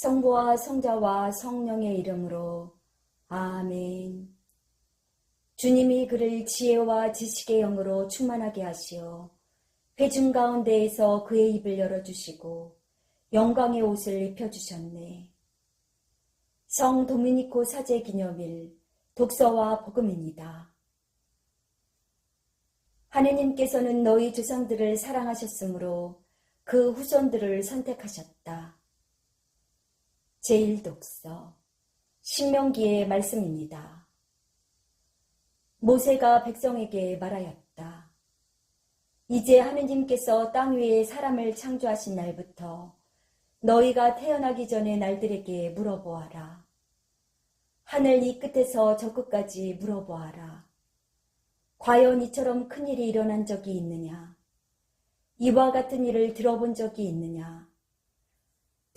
성부와 성자와 성령의 이름으로 아멘. 주님이 그를 지혜와 지식의 영으로 충만하게 하시어 회중 가운데에서 그의 입을 열어주시고 영광의 옷을 입혀주셨네. 성 도미니코 사제 기념일 독서와 복음입니다. 하느님께서는 너희 조상들을 사랑하셨으므로 그 후손들을 선택하셨다. 제1독서 신명기의 말씀입니다. 모세가 백성에게 말하였다. 이제 하느님께서 땅 위에 사람을 창조하신 날부터 너희가 태어나기 전의 날들에게 물어보아라. 하늘 이 끝에서 저 끝까지 물어보아라. 과연 이처럼 큰 일이 일어난 적이 있느냐? 이와 같은 일을 들어본 적이 있느냐?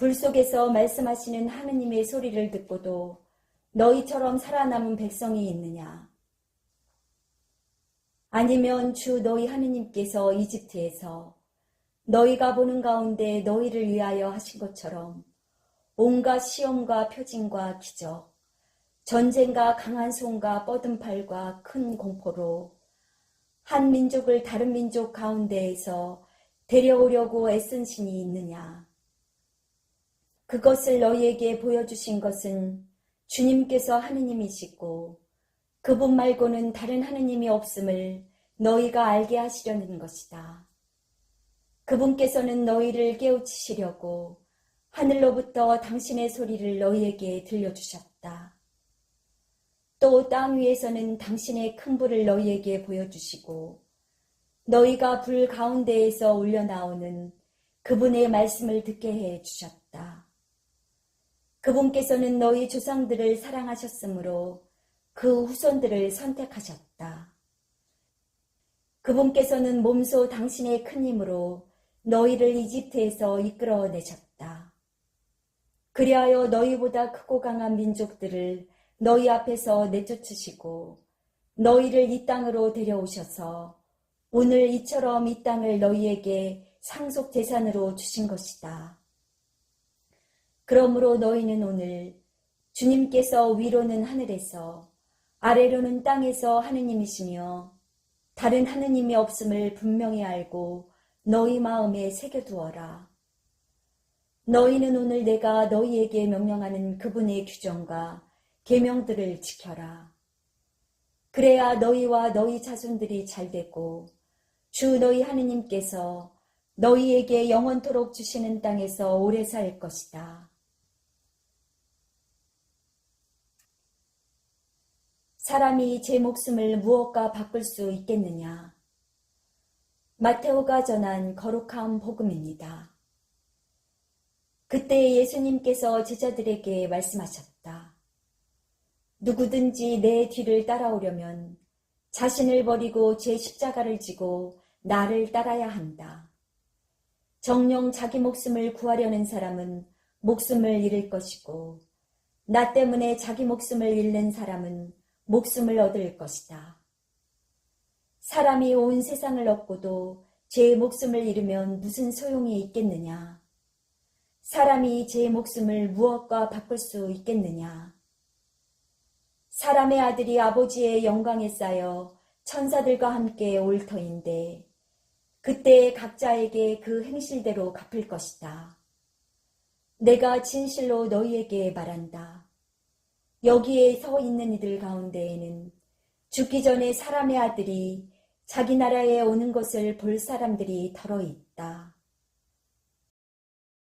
불 속에서 말씀하시는 하느님의 소리를 듣고도 너희처럼 살아남은 백성이 있느냐? 아니면 주 너희 하느님께서 이집트에서 너희가 보는 가운데 너희를 위하여 하신 것처럼 온갖 시험과 표징과 기적, 전쟁과 강한 손과 뻗은 팔과 큰 공포로 한 민족을 다른 민족 가운데에서 데려오려고 애쓴 신이 있느냐? 그것을 너희에게 보여주신 것은 주님께서 하느님이시고 그분 말고는 다른 하느님이 없음을 너희가 알게 하시려는 것이다. 그분께서는 너희를 깨우치시려고 하늘로부터 당신의 소리를 너희에게 들려주셨다. 또 땅 위에서는 당신의 큰 불을 너희에게 보여주시고 너희가 불 가운데에서 울려나오는 그분의 말씀을 듣게 해 주셨다. 그분께서는 너희 조상들을 사랑하셨으므로 그 후손들을 선택하셨다. 그분께서는 몸소 당신의 큰 힘으로 너희를 이집트에서 이끌어내셨다. 그리하여 너희보다 크고 강한 민족들을 너희 앞에서 내쫓으시고 너희를 이 땅으로 데려오셔서 오늘 이처럼 이 땅을 너희에게 상속 재산으로 주신 것이다. 그러므로 너희는 오늘 주님께서 위로는 하늘에서 아래로는 땅에서 하느님이시며 다른 하느님이 없음을 분명히 알고 너희 마음에 새겨두어라. 너희는 오늘 내가 너희에게 명령하는 그분의 규정과 계명들을 지켜라. 그래야 너희와 너희 자손들이 잘 되고 주 너희 하느님께서 너희에게 영원토록 주시는 땅에서 오래 살 것이다. 사람이 제 목숨을 무엇과 바꿀 수 있겠느냐? 마테오가 전한 거룩한 복음입니다. 그때 예수님께서 제자들에게 말씀하셨다. 누구든지 내 뒤를 따라오려면 자신을 버리고 제 십자가를 지고 나를 따라야 한다. 정령 자기 목숨을 구하려는 사람은 목숨을 잃을 것이고, 나 때문에 자기 목숨을 잃는 사람은 목숨을 얻을 것이다. 사람이 온 세상을 얻고도 제 목숨을 잃으면 무슨 소용이 있겠느냐? 사람이 제 목숨을 무엇과 바꿀 수 있겠느냐? 사람의 아들이 아버지의 영광에 쌓여 천사들과 함께 올 터인데 그때 각자에게 그 행실대로 갚을 것이다. 내가 진실로 너희에게 말한다. 여기에 서 있는 이들 가운데에는 죽기 전에 사람의 아들이 자기 나라에 오는 것을 볼 사람들이 덜어 있다.